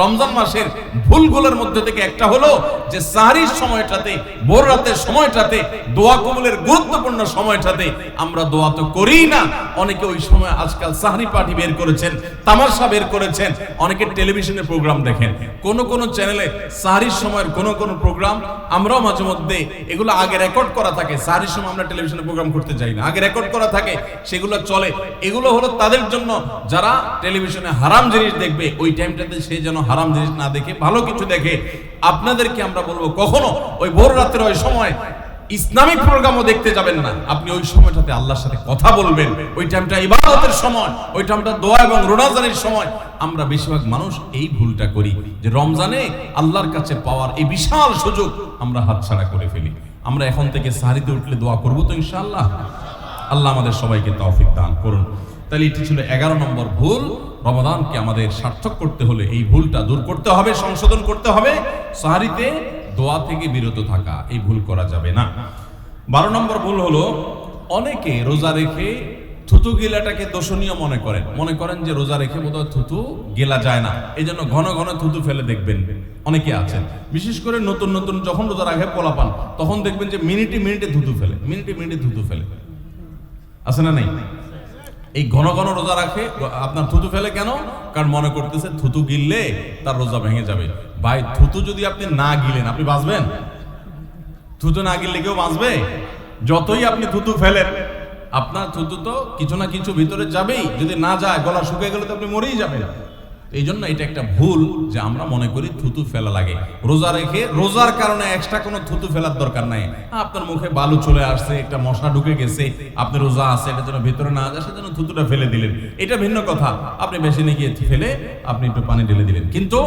রমজান মাসের ভুলগুলোর মধ্যে থেকে একটা হলো যে সাহারির সময়টাতে, ভোর রাতের সময়টাতে, দোয়া কবুলের গুরুত্বপূর্ণ সময়টাতে আমরা দোয়া তো করি না। অনেকে ওই সময় আজকাল সাহারি পার্টি বের করেছেন, তামাশা বের করেছেন, অনেকে টেলিভিশনে প্রোগ্রাম দেখেন। কোন কোন চ্যানেলে সাহারির সময়ের কোন কোন প্রোগ্রাম, আমরাও মাঝে মধ্যে এগুলো আগে রেকর্ড করা থাকে। সাহারির সময় আমরা টেলিভিশনে প্রোগ্রাম করতে যাই না। আগে রেকর্ড করা থাকে, সেগুলো চলে। এগুলো হলো তাদের জন্য যারা টেলিভিশনে হারাম জিনিস দেখবে, ওই টাইমটাতে সে যেন হারাম জিনিস না দেখে, ভালো কিছু দেখে, আপনাদেরকে আমরা বলব, কখনো ওই ভোর রাতের ওই সময় ইসলামিক প্রোগ্রামও দেখতে যাবেন না। আপনি ওই সময়টাতে আল্লাহর সাথে কথা বলবেন। ওই টাইমটা ইবাদতের সময়, ওই টাইমটা দোয়া এবং রোনাজানের সময়। আমরা বেশিরভাগ মানুষ এই ভুলটা করি যে রমজানে আল্লাহর কাছে পাওয়ার এই বিশাল সুযোগ আমরা হাতছাড়া করে ফেলি। আমরা এখন থেকে সাহারিতে উঠলে দোয়া করব তো ইনশাআল্লাহ। আল্লাহ আমাদের সবাইকে তৌফিক দান করুন। তাহলে এটি ছিল এগারো নম্বর ভুল। রমাদানকে আমাদের সার্থক করতে হলে এই ভুলটা দূর করতে হবে, সংশোধন করতে হবে। সাহারিতে দোয়া থেকে বিরত থাকা, এই ভুল করা যাবে না। বারো নম্বর ভুল হলো, অনেকে রোজা রেখে থুতু গেলাটাকে দোষণীয় মনে করেন। মনে করেন যে রোজা রেখে বোধহয় থুতু গেলা যায় না। এই জন্য ঘন ঘন থুতু ফেলে দেখবেন। অনেকে আছেন। বিশেষ করে নতুন নতুন যখন রোজা রাখে পোলা পান তখন দেখবেন যে মিনিটে মিনিটে থুতু ফেলে, মিনিটে মিনিটে থুতু ফেলে। আছে না নেই? এই ঘন ঘন রোজা রাখে, আপনার থুতু ফেলে কেন? কারণ মনে করতেছে থুতু গিললে তার রোজা ভেঙে যাবে। ভাই, থুতু যদি আপনি না গিলেন, আপনি বাঁচবেন? থুতু না গিললে কেউ বাঁচবে? যতই আপনি থুতু ফেলেন, আপনার থুতু তো কিছু না কিছু ভিতরে যাবেই। যদি না যায়, গলা শুকিয়ে গেলে তো আপনি মরেই যাবেন। এই জন্য এটা একটা ভুল যে আমরা মনে করি থুতু ফেলা লাগে। রোজা রেখে, রোজার কারণে এক্সট্রা কোনো থুতু ফেলার দরকার নাই। আপনার মুখে বালু চলে আসছে, একটা মশা ঢুকে গেছে, আপনি রোজা আছে, এটা যেন ভিতরে না যায়, সেজন্য থুতুটা ফেলে দিলেন। এটা ভিন্ন কথা। আপনি মেশিনে গিয়ে ফেলে আপনি একটু পানি ঢেলে দিলেন। কিন্তু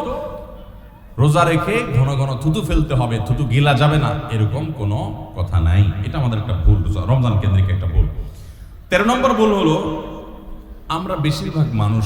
রোজা রেখে ঘন ঘন থুতু ফেলতে হবে, থুতু গিলা যাবে না, এরকম কোনো কথা নাই। এটা আমাদের একটা ভুল রমজান কেন্দ্রিক একটা ভুল। তেরো নম্বর ভুল হলো, আমরা বেশিরভাগ মানুষ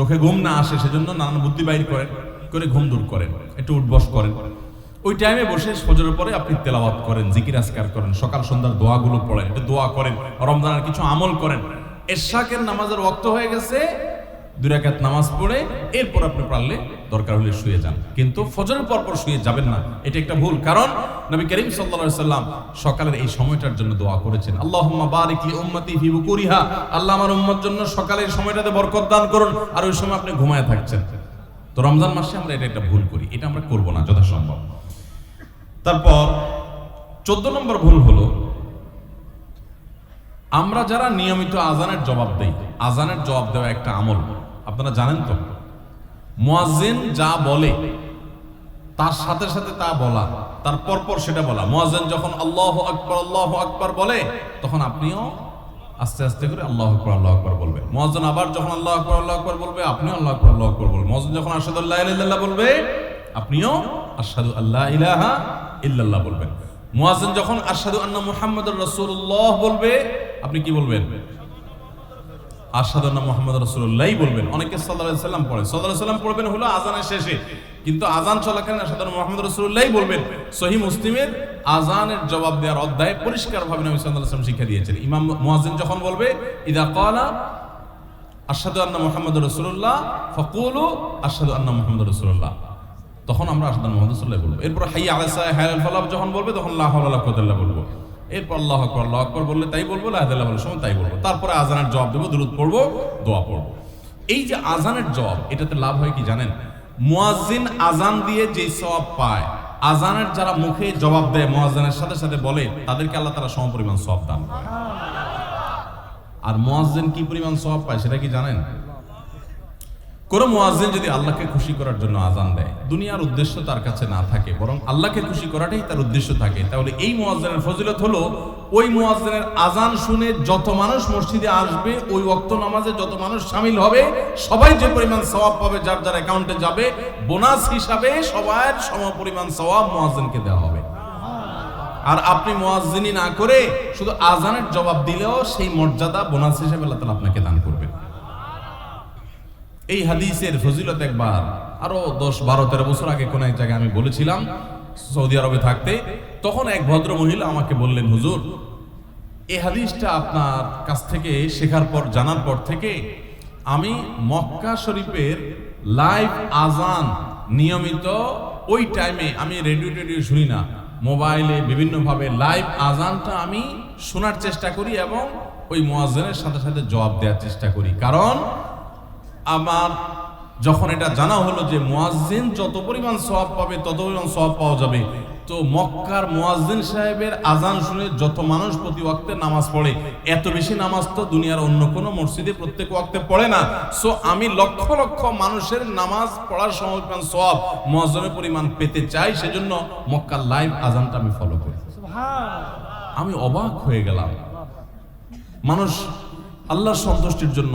চোখে ঘুম না আসে সেজন্য নানান বুদ্ধি বাইর করেন, করে ঘুম দূর করেন, একটু উঠবস করেন। ওই টাইমে বসে ফজরের পরে আপনি তেলাওয়াত করেন, জিকির আসকার করেন, সকাল সন্ধ্যার দোয়াগুলো পড়েন, একটু দোয়া করেন, রমজানের কিছু আমল করেন। এরশাকের নামাজের অর্থ হয়ে গেছে, দুই রাকাত নামাজ পড়ে, এরপর আপনি পারলে দরকার হলে শুয়ে যান। কিন্তু ফজরের পর পর শুয়ে যাবেন না। এটা একটা ভুল। কারণ নবী করিম আলাইহি সাল্লাম সকালের এই সময়টার জন্য দোয়া করেছেন। আল্লাহুম্মা বারিক লি উম্মতি ফি বুকুরিহা। আল্লাহ আমার উম্মত জন্য সকালের সময়টাতে বরকত দান করুন। আর ওই সময় আপনি ঘুমায় থাকছেন। তো রমজান মাসে আমরা এটা একটা ভুল করি। এটা আমরা করব না, যথাসম্ভব। তারপর চোদ্দ নম্বর ভুল হলো, আমরা যারা নিয়মিত আজানের জবাব দেই, আজানের জবাব দেওয়া একটা আমল। আপনারা জানেন তো? মুয়াজ্জিন যা বলে, তার সাথে সাথে তা বলা, তার পরপর সেটা বলা। মুয়াজ্জিন যখন আল্লাহ আকবার আল্লাহ আকবার বলে, তখন আপনিও আস্তে আস্তে করে আল্লাহ আকবার আল্লাহ আকবার বলবে মুয়াজ্জিন আবার যখন আল্লাহ আকবার আল্লাহ আকবার বলবে, আপনিও আল্লাহ আকবার আল্লাহ আকবার বলবেন। মুয়াজ্জিন যখন ইলাহা ইল্লাল্লাহ বলবে, আপনিও আশহাদু আল্লাহ ইলাহা ইল্লাল্লাহ বলবেন। মুয়াজ্জিন যখন আশহাদু আন্না মুহাম্মাদুর রাসূলুল্লাহ বলবে, আপনি কি বলবেন? আসাদান্না মোহাম্মদ রসুল্লাহ বলবেন। অনেকে সাল্লাহ সাল্লাম পড়েন। সাল্লাহ সাল্লাম পড়বেন হলো আজানের শেষে। কিন্তু আজান চলাকালীন আসাদান মোহাম্মদ রসুল্লাহ বলবেন সহি মুসলিমের আজানের জবাব দেওয়ার অধ্যায় পরিষ্কার ভাবে নবী সাল্লাহ সাল্লাম শিক্ষা দিয়েছেন। ইমাম মুয়াজ্জিন যখন বলবে, ইদা কালা আসাদু আন্না মোহাম্মদ রসুল্লাহ ফকুলু আসাদু আন্না মোহাম্মদ রসুল্লাহ তখন আমরা আসাদান মোহাম্মদ রসুল্লাহ বলব। এরপর হাই আলাসা হায়াল ফালাব যখন বলবে, তখন লাহ আল্লাহ কদাল্লাহ বলব। এরপর আল্লাহ আকবর আল্লাহ আকবর বললে তাই বলব লাহাদাল্লাহ বলার সময় তাই বলব। তারপরে আজানের জবাব দেবো দূরত পড়ব, দোয়া পড়ব। এই যে আজানের জবাব, এটাতে লাভ হয় কি জানেন? মুয়াজ্জিন আজান দিয়ে যে সওয়াব পায় আজানের যারা মুখে জবাব দেয়, মুয়াজ্জিনের সাথে সাথে বলে, তাদেরকে আল্লাহ তারা সমপরিমাণ সব দান আর মুয়াজ্জিন কি পরিমাণ সব পায়, সেটা কি জানেন? কোন মুয়াজ্জিন যদি আল্লাহকে খুশি করার জন্য আজান দেয়, দুনিয়ার উদ্দেশ্য তার কাছে না থাকে, বরং আল্লাহকে খুশি করাটাই তার উদ্দেশ্য থাকে। তাহলে এই মুয়াজ্জিনের ফজিলত হলো, ওই মুয়াজ্জিনের আজান শুনে যত মানুষ মসজিদে আসবে, ওই ওয়াক্ত নামাজে যত মানুষ শামিল হবে, সবাই যে পরিমাণ সওয়াব পাবে, যার যার অ্যাকাউন্টে যাবে, বোনাস হিসাবে সবার সম পরিমাণ সওয়াব মুয়াজ্জিনকে দেওয়া হবে। আর আপনি মুয়াজ্জিনি না করে শুধু আজানের জবাব দিলেও সেই মর্যাদা, বোনাস হিসেবে আল্লাহ তাআলা আপনাকে দান করবেন। এই হাদিসের ফজিলত একবার। আরও দশ বারো, তেরো বছর আগে কোন এক জায়গায় আমি বলেছিলাম, সৌদি আরবে থাকতে। তখন এক ভদ্র মহিলা আমাকে বললেন, হুজুর এই হাদিসটা আপনার কাছ থেকে শেখার পর, জানার পর থেকে আমি মক্কা শরীফের লাইভ আজান নিয়মিত ওই টাইমে আমি রেডিও টেডিও শুনি না। মোবাইলে বিভিন্নভাবে লাইভ আজানটা আমি শোনার চেষ্টা করি এবং ওই মোয়াজ্জেনের সাথে সাথে জবাব দেওয়ার চেষ্টা করি। কারণ আমার যখন এটা জানা হলো যে মুয়াজ্জিন যত পরিমাণ সওয়াব পাবে তত পরিমাণ সব পাওয়া যাবে। তো মক্কার মুয়াজ্জিন সাহেবের আজান শুনে যত মানুষ প্রতি ওয়াক্তে নামাজ পড়ে এত বেশি নামাজ তো দুনিয়ার অন্য কোনো মসজিদে প্রত্যেক ওয়াক্তে পড়ে না। সো আমি লক্ষ লক্ষ মানুষের নামাজ পড়ার সময় পরিমাণ সওয়াব মুয়াজ্জিনের পরিমাণ পেতে চাই সেজন্য মক্কার লাইভ আজানটা আমি ফলো করি। আমি অবাক হয়ে গেলাম। মানুষ আল্লাহর সন্তুষ্টির জন্য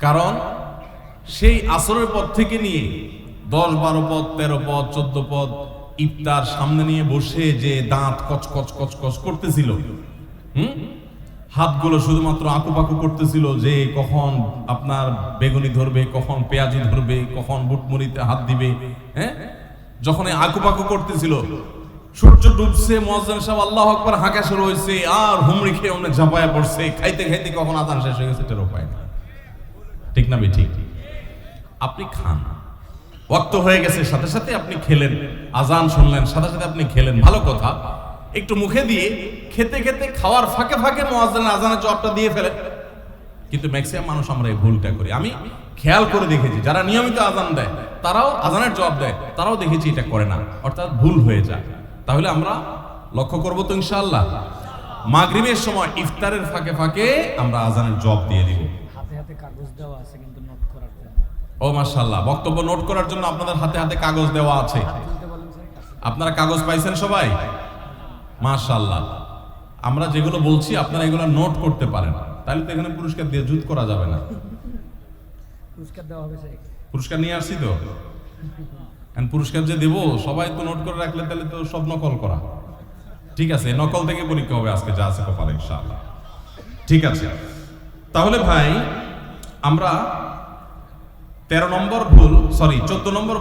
কারণ সেই আসরের পদ থেকে নিয়ে দশ বারো পদ তেরো পদ চোদ্দ পদ ইফতার সামনে নিয়ে বসে যে দাঁত কচ কচ কচ কচ করতেছিল, হুম? হাতগুলো শুধুমাত্র আঁকুপাকু করতেছিল যে কখন আপনার বেগুনি ধরবে, কখন পেঁয়াজি ধরবে, কখন বুটমুড়িতে হাত দিবে হ্যাঁ? যখন এই আঁকুপাকু করতেছিল, সূর্য ডুবছে মহাজন সাহেব আল্লাহ হাঁকা শুরু হয়েছে আর হুমড়ি খেয়ে অনেক ঝাঁপায়া পড়ছে, খাইতে খাইতে কখন আদান শেষ হয়ে গেছে টেরো পায় না। ঠিক না ঠিক আপনি খান। ওয়াক্ত হয়ে গেছে, সাথে সাথে আপনি খেলেন। আজান শুনলেন, সাথে সাথে আপনি খেলেন। ভালো কথা। একটু মুখে দিয়ে খেতে খেতে খাওয়ার ফাঁকে ফাঁকে মোয়াজ্জেনের আজানের জবটা দিয়ে ফেলেন। কিন্তু ম্যাক্সিমাম মানুষ আমরা এই ভুলটা করি। আমি খেয়াল করে দেখেছি, যারা নিয়মিত আজান দেয়, তারাও আজানের জবাব দেয়, তারাও দেখেছি এটা করে না। অর্থাৎ ভুল হয়ে যায়। তাহলে আমরা লক্ষ্য করব তো ইনশাআল্লাহ। মাগরিবের সময় ইফতারের ফাঁকে ফাঁকে আমরা আজানের জব দিয়ে দিব। কাগজ দেওয়া আছে কিন্তু নোট করার জন্য। ও মাশাল্লাহ বক্তব্য নোট করার জন্য আপনাদের হাতে হাতে কাগজ দেওয়া আছে। আপনারা কাগজ পাইছেন সবাই? মাশাল্লাহ আমরা যেগুলো বলছি আপনারা এগুলো নোট করতে পারেন। তাহলে তো এখানে পুরস্কার দিয়ে জুত করা যাবে না। পুরস্কার দেওয়া হবে স্যার। পুরস্কার নিয়ে আসছি তো? পুরস্কার যে দেব সবাই তো নোট করে রাখলে তাহলে তো সব নকল করা। ঠিক আছে নকল থেকে পরীক্ষা হবে আজকে যা আছে কপালে ইনশাআল্লাহ। ঠিক আছে। তাহলে ভাই আমরা তেরো নম্বর ভুল সরি চোদ্দ নম্বর